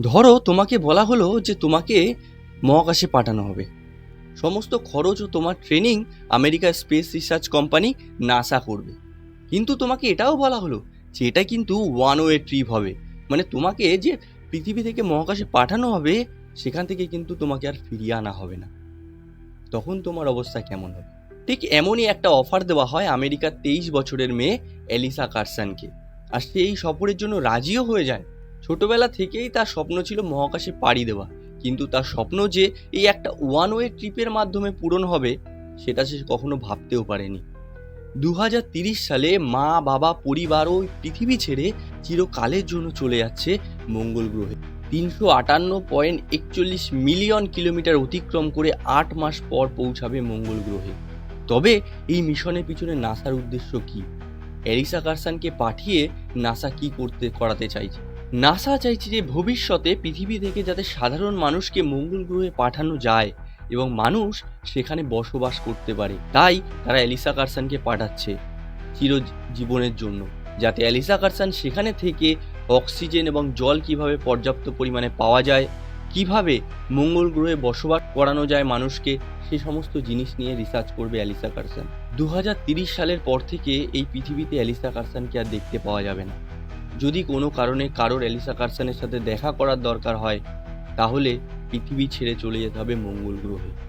ধরো তোমাকে বলা হলো যে তোমাকে মহাকাশে পাঠানো হবে। সমস্ত খরচ ও তোমার ট্রেনিং আমেরিকার স্পেস রিসার্চ কোম্পানি নাসা করবে। কিন্তু তোমাকে এটাও বলা হলো যে এটা কিন্তু ওয়ান ওয়ে ট্রিপ হবে। মানে তোমাকে যে পৃথিবী থেকে মহাকাশে পাঠানো হবে, সেখান থেকে কিন্তু তোমাকে আর ফিরিয়ে আনা হবে না। তখন তোমার অবস্থা কেমন হবে? ঠিক এমনই একটা অফার দেওয়া হয় আমেরিকার তেইশ বছরের মেয়ে এলিসা কারসানকে। আর সে এই সফরের জন্য রাজিও হয়ে যায়। ছোটবেলা থেকেই তার স্বপ্ন ছিল মহাকাশে পাড়ি দেওয়া। কিন্তু তার স্বপ্ন যে এই একটা ওয়ান ওয়ে ট্রিপের মাধ্যমে পূরণ হবে, সেটা সে কখনো ভাবতেও পারেনি। দু সালে মা, বাবা, পরিবার ও পৃথিবী ছেড়ে চিরকালের জন্য চলে যাচ্ছে মঙ্গল গ্রহে। তিনশো আটান্ন পয়েন্ট একচল্লিশ মিলিয়ন কিলোমিটার অতিক্রম করে আট মাস পর পৌঁছাবে মঙ্গল গ্রহে। তবে এই মিশনের পিছনে নাসার উদ্দেশ্য কি? এরিসা কারসানকে পাঠিয়ে নাসা কি করতে, করাতে চাইছে? নাসা চাইছে যে ভবিষ্যতে পৃথিবী থেকে যাতে সাধারণ মানুষকে মঙ্গল গ্রহে পাঠানো যায় এবং মানুষ সেখানে বসবাস করতে পারে। তাই তারা এলিসা কারসানকে পাঠাচ্ছে চির জীবনের জন্য, যাতে এলিসা কারসান সেখানে থেকে অক্সিজেন এবং জল কীভাবে পর্যাপ্ত পরিমাণে পাওয়া যায়, কীভাবে মঙ্গল গ্রহে বসবাস করানো যায় মানুষকে, সে সমস্ত জিনিস নিয়ে রিসার্চ করবে অ্যালিসা কারসান। দু সালের পর থেকে এই পৃথিবীতে অ্যালিসা কারসানকে আর দেখতে পাওয়া যাবে না। যদি কোনো কারণে কারোর অ্যালিসা কারসানের সাথে দেখা করার দরকার হয়, তাহলে পৃথিবী ছেড়ে চলে যেতে হবে মঙ্গল গ্রহে।